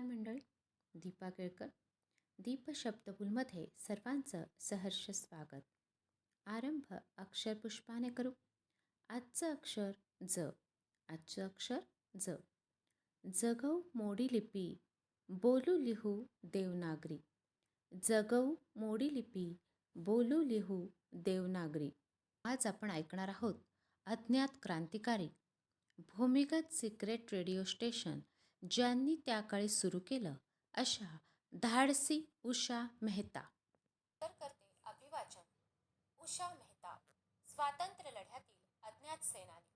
नमस्कार मंडळी दीपा केळकर दीपशब्दपुलमध्ये सर्वांचं सहर्ष स्वागत. आरंभ अक्षरपुष्पाने करू. आजचं अक्षर ज. आजचं अक्षर ज. जगव मोडी लिपी बोलू लिहू देवनागरी. जगव मोडी लिपी बोलू लिहू देवनागरी. आज आपण ऐकणार आहोत अज्ञात क्रांतिकारी भूमिगत सिक्रेट रेडिओ स्टेशन ज्यांनी त्या काळी सुरू केलं अशा धाडसी उषा मेहता. तर करते अभिवाचन उषा मेहता स्वातंत्र्य लढ्यातील अज्ञात सेनानी.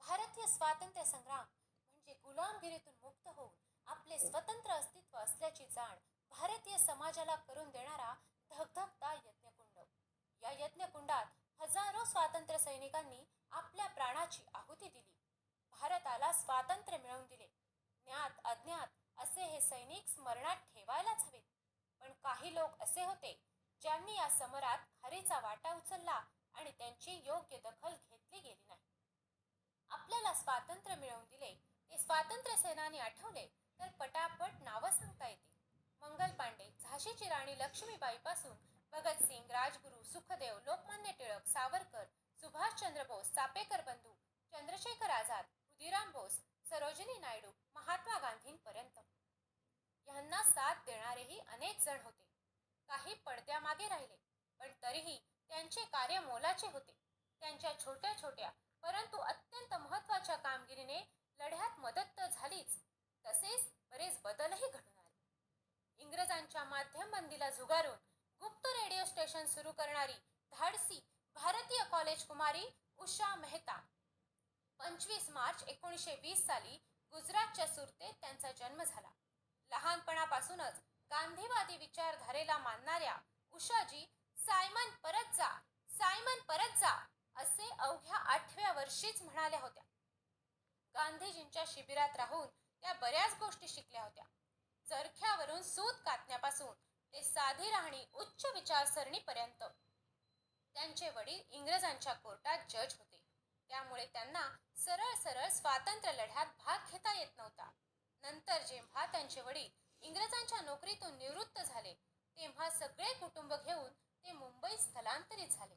भारतीय स्वातंत्र्य संग्राम म्हणजे गुलामगिरीतून मुक्त होऊन आपले स्वतंत्र अस्तित्व असल्याची जाण भारतीय समाजाला करून देणारा धगधगता यज्ञकुंड. या यज्ञकुंडात हजारो स्वातंत्र्य सैनिकांनी आपल्या प्राणाची आहुती दिली. भारताला स्वातंत्र्य मिळवून दिले. ज्ञात अज्ञात असे हे सैनिक स्मरणात ठेवायलाच हवेत. पण काही लोक असे होते ज्यांनी या समरात खरीचा वाटा उचलला आणि त्यांची योग्य दखल घेतली गेली नाही. आपल्याला स्वातंत्र्य मिळवून दिले ते स्वातंत्र्य सेनानी आठवले तर पटापट नावं सांगता येतील. मंगल पांडे झाशीची राणी लक्ष्मीबाई पासून भगतसिंग राजगुरू सुखदेव लोकमान्य टिळक सावरकर सुभाषचंद्र बोस चापेकर बंधू चंद्रशेखर आझाद खुदिराम बोस सरोजिनी नायडू महात्मा गांधींपर्यंत. यांना साथ देणारेही अनेक जण होते. काही पडद्यामागे राहिले पण तरीही त्यांचे कार्य मोलाचे होते. त्यांच्या छोट्या छोट्या परंतु अत्यंत महत्त्वाच्या कामगिरीने लढ्यात मदत तर झालीच तसेच बरेच बदलही घडून आले. इंग्रजांच्या माध्यम बंदीला झुगारून गुप्त रेडिओ स्टेशन सुरू करणारी धाडसी भारतीय कॉलेज कुमारी उषा मेहता पंचवीस मार्च एकोणीसशे वीस साली गुजरातच्या सुरतेत त्यांचा जन्म झाला. लहानपणापासूनच गांधीवादी विचारधारेला मानणाऱ्या उषाजी सायमन परत जा सायमन परत जा असे अवघ्या आठव्या वर्षीच म्हणाल्या होत्या. गांधीजींच्या शिबिरात राहून त्या बऱ्याच गोष्टी शिकल्या होत्या. चरख्यावरून सूत कातण्यापासून ते साधी राहणी उच्च विचारसरणीपर्यंत. त्यांचे वडील इंग्रजांच्या कोर्टात जज होते. त्यामुळे त्यांना स्वातंत्र्य लढ्यात भाग घेता येत नव्हता. नंतर जेव्हा त्यांचे वडील इंग्रजांच्या नोकरीतून निवृत्त झाले तेव्हा सगळे कुटुंब घेऊन ते मुंबईत स्थलांतरित झाले.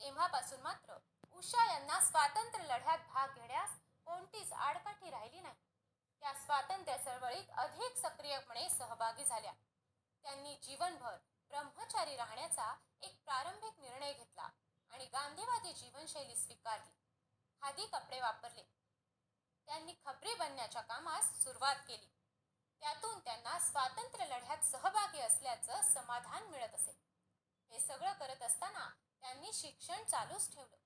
तेव्हापासून मात्र उषा यांना स्वातंत्र्य लढ्यात भाग घेण्यास कोणतीच आडकाठी राहिली नाही. त्या स्वातंत्र्य चळवळीत अधिक सक्रियपणे सहभागी झाल्या. त्यांनी जीवनभर ब्रह्मचारी राहण्याचा एक प्रारंभिक निर्णय घेतला आणि गांधीवादी जीवनशैली स्वीकारली. खादी कपडे वापरले. त्यांनी खबरी बनण्याच्या कामास सुरुवात केली. त्यातून त्यांना स्वातंत्र्य लढ्यात सहभागी असल्याचं समाधान मिळत असे. हे सगळं करत असताना त्यांनी शिक्षण चालूच ठेवलं.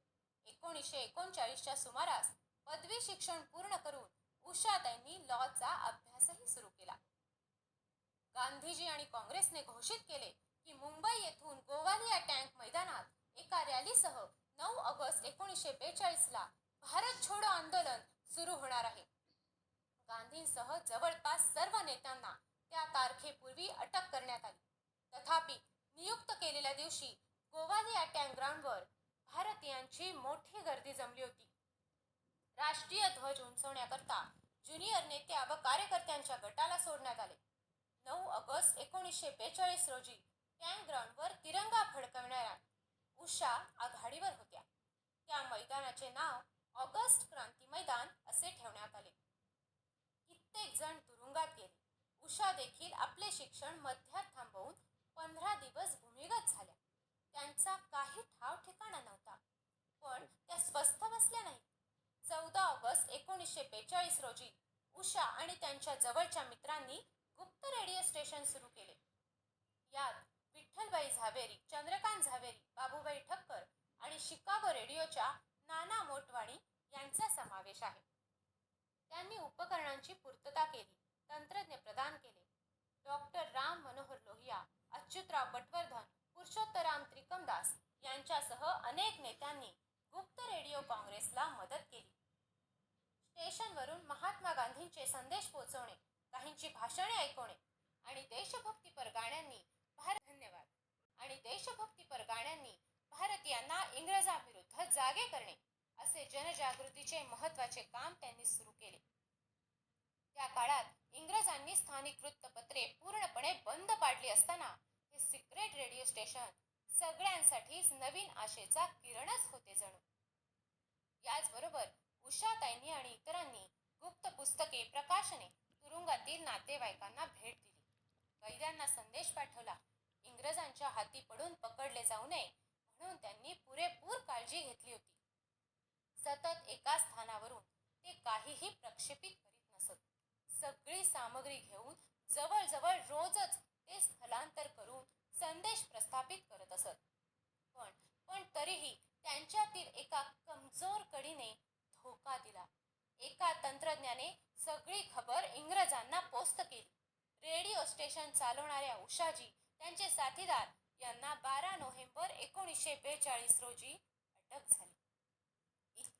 एकोणीसशे एकोणचाळीसच्या सुमारास पदवी शिक्षण पूर्ण करून उषाताईंनी लॉचा अभ्यासही सुरू केला. गांधीजी आणि काँग्रेसने घोषित केले की मुंबई येथून गोवालिया टँक मैदानात एका रॅलीसह नऊ ऑगस्ट एकोणीसशे बेचाळीसला भारत छोडो आंदोलन सुरू होणार आहे. गांधींसह जवळपास सर्व नेत्यांना त्या तारखेपूर्वी अटक करण्यात आली. तथापि नियुक्त केलेल्या दिवशी गोवालिया टँक ग्राउंडवर भारतीयांची मोठी गर्दी जमली होती. राष्ट्रीय ध्वज उंचवण्याकरता ज्युनियर नेत्या व कार्यकर्त्यांच्या गटाला सोडण्यात आले. नऊ ऑगस्ट एकोणीसशे बेचाळीस रोजी टँक ग्राउंडवर तिरंगा फडकवणाऱ्या उषा आघाडीवर होत्या. त्या मैदानाचे नाव ऑगस्ट क्रांती मैदान असे ठेवण्यात आले. कित्येक जण तुरुंगात गेले. उषा देखील आपले शिक्षण मध्यात थांबवून पंधरा दिवस भूमिगत झाल्या. त्यांचा काही ठाव ठिकाणा नव्हता. पण त्या स्वस्थ बसल्या नाहीत. चौदा ऑगस्ट एकोणीसशे बेचाळीस रोजी उषा आणि त्यांच्या जवळच्या मित्रांनी गुप्त रेडिओ स्टेशन सुरू केले. यात विठ्ठलबाई झावेरी चंद्रकांत झावेरी बाबूबाई ठक्कर आणि शिकागो रेडिओच्या नाना मोटवाणी यांचा समावेश आहे. त्यांनी उपकरणांची पूर्तता केली तंत्रज्ञ प्रदान केले. डॉक्टर राम मनोहर लोहिया अच्युतराव पटवर्धन पुरुषोत्तराम त्रिकमदास यांच्यासह अनेक नेत्यांनी गुप्त रेडिओ काँग्रेसला मदत केली. स्टेशनवरून महात्मा गांधींचे संदेश पोहोचवणे काहींची भाषणे ऐकवणे आणि देशभक्तीपर गाण्यांनी भारत धन्यवाद. आणि देशभक्तीपर गाण्यांनी भारतीयांना इंग्रजांविरुद्ध जागे करणे. असे जनजागृतीचे महत्त्वाचे काम त्यांनी सुरू केले. त्या काळात इंग्रजांनी स्थानिक वृत्तपत्रे पूर्णपणे बंद पाडली असताना हे सिक्रेट रेडिओ स्टेशन सगळ्यांसाठीच नवीन आशेचा किरणच होते जणू. याचबरोबर उषाताईंनी आणि इतरांनी गुप्त पुस्तके प्रकाशने तुरुंगातील नातेवाईकांना भेट दिली. कैद्यांना संदेश पाठवला इंग्रजांच्या हाती पडून पकडले जाऊ नये म्हणून त्यांनी पुरेपूर काळजी घेतली होती. सतत एका स्थानावरून ते काहीही प्रक्षेपित करीत नसत. सगळी सामग्री घेऊन जवळजवळ रोजच ते स्थलांतर करून संदेश प्रस्थापित करत असत. पण पण तरीही त्यांच्यातील एका कमजोर कडीने धोका दिला. एका तंत्रज्ञाने सगळी खबर इंग्रजांना पोस्ट केली. रेडिओ स्टेशन चालवणाऱ्या उषाजी त्यांचे साथीदार यांना बारा नोव्हेंबर एकोणीसशे बेचाळीस रोजी अटक झाली.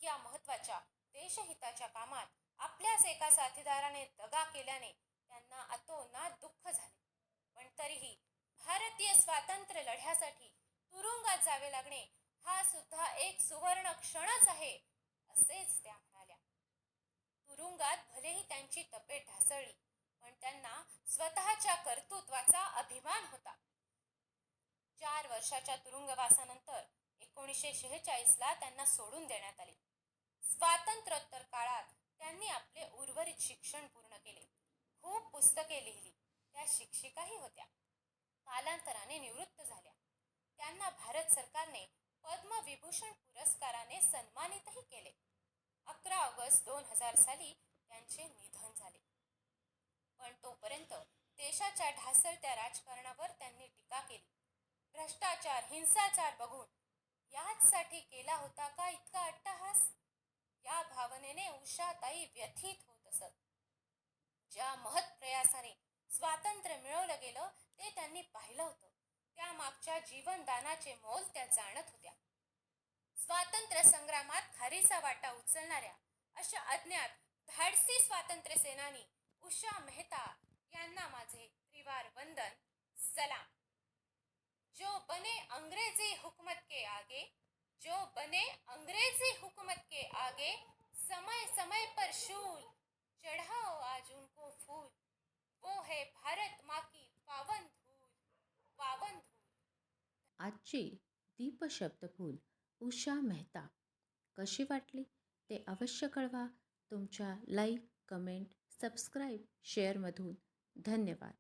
इतक्या महत्त्वाच्या देशहिताच्या कामात आपल्याच एका साथीदाराने दगा केल्याने त्यांना अतोनात दुःख झाले. पण तरीही भारतीय स्वातंत्र्य लढ्यासाठी तुरुंगात जावे लागणे हा सुद्धा एक सुवर्ण क्षणच आहे असेच त्या म्हणाल्या. तुरुंगात भलेही त्यांची तब्येत ढासळली पण त्यांना स्वतःच्या कर्तृत्वाचा अभिमान होता. चार वर्षाच्या तुरुंगवासानंतर एकोणीसशे शेहेचाळीसला त्यांना सोडून देण्यात आले. स्वातंत्र्योत्तर काळात त्यांनी आपले उर्वरित शिक्षण पूर्ण केले. खूप पुस्तके लिहिली. त्या शिक्षिकाही होत्या. कालांतराने निवृत्त झाल्या. त्यांना भारत सरकारने पद्मविभूषण पुरस्काराने सन्मानितही केले. अकरा ऑगस्ट दोन हजार साली त्यांचे निधन झाले. पण तोपर्यंत देशाच्या ढासळत्या राजकारणावर त्यांनी टीका केली. भ्रष्टाचार हिंसाचार बघून याचसाठी केला होता का इतका अट्टहास? या भावनेने उषाताई व्यथित होत असत. ज्या महत् प्रयासाने स्वातंत्र्य मिळवलं गेलं ते त्यांनी पाहिलं होतं. त्या मागच्या जीवनदानाचे मोल त्या जाणत होत्या. स्वातंत्र्य संग्रामात खारीचा वाटा उचलणाऱ्या अशा अज्ञात धाडसी स्वातंत्र्य सेनानी उषा मेहता यांना माझे त्रिवार वंदन. सलाम. जो बने अंग्रेजी हुकूमत के आगे जो बने अंग्रेजी हुकूमत के आगे समय समय पर शूल चढ़ाओ आज उनको फूल। वो है भारत माँ की पावन धूल पावन धूल। आजची दीपशब्दफूल उषा मेहता। कशी वाटली? ते अवश्य कळवा. तुमच्या लाईक कमेंट सबस्क्राईब शेअरमधून धन्यवाद.